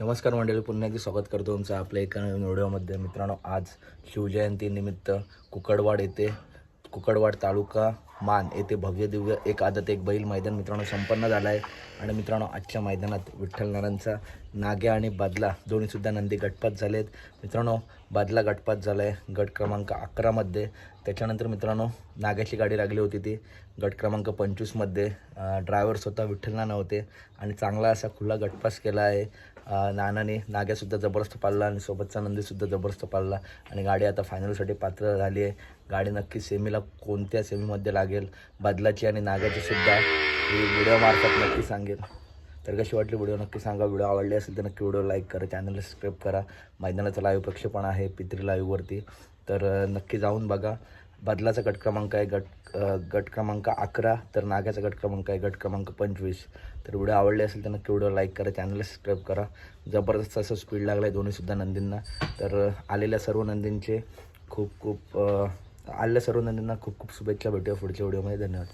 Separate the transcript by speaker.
Speaker 1: नमस्कार मंडळी पुन्हा एकदा स्वागत करतो तुमचं आपल्या एका नवीन व्हिडिओमध्ये. मित्रांनो आज शिवजयंतीनिमित्त कुकडवाड येथे कुकडवाड तालुका मान. येथे भव्य दिव्य एक आदत एक बैल मैदान मित्रांनो संपन्न झालं आहे आणि मित्रांनो आजच्या मैदानात विठ्ठल नारायणचा नाग्या आणि बादला दोन्हीसुद्धा नंदी गटपात झाले आहेत मित्रांनो बादला गटपात झाला आहे गट क्रमांक अकरामध्ये त्याच्यानंतर मित्रांनो नाग्याची गाडी लागली होती ती. गट क्रमांक पंचवीसमध्ये ड्रायव्हर स्वतः विठ्ठल नव्हते होते. आणि चांगला असा खुला गटपास केला आहे. नानाने नाग्यासुद्धा जबरदस्त पाळला आणि सोबतचा नंदीसुद्धा जबरदस्त पाळला. आणि गाडी आता फायनलसाठी पात्र झाली आहे. गाडी नक्की सेमीला कोणत्या सेमीमध्ये लागेल बदलाची आणि नागाची सुद्धा ही व्हिडिओ मार्फत नक्की सांगेल. तर कशी वाटली व्हिडिओ नक्की सांगा. व्हिडिओ आवडली असेल तर नक्की व्हिडिओ लाईक करा. चॅनलला सबस्क्राईब करा. मैदानाचं लाईव्ह प्रक्षेपण आहे पित्री लाईव्हवरती तर नक्की जाऊन बघा. बदलाचा गट क्रमांक आहे गट गट क्रमांक अकरा. तर नागाचा गट क्रमांक आहे गट क्रमांक पंचवीस. तर व्हिडिओ आवडले असेल तर नक्की व्हिडिओ लाईक करा. चॅनलला सबस्क्राईब करा. जबरदस्त असं स्पीड लागलं आहे दोन्हीसुद्धा नंदींना. तर आलेल्या सर्व नंदींचे खूप खूप अ, आलेल्या सर्व नंदींना खूप खूप शुभेच्छा. भेटूया पुढच्या व्हिडिओमध्ये. धन्यवाद.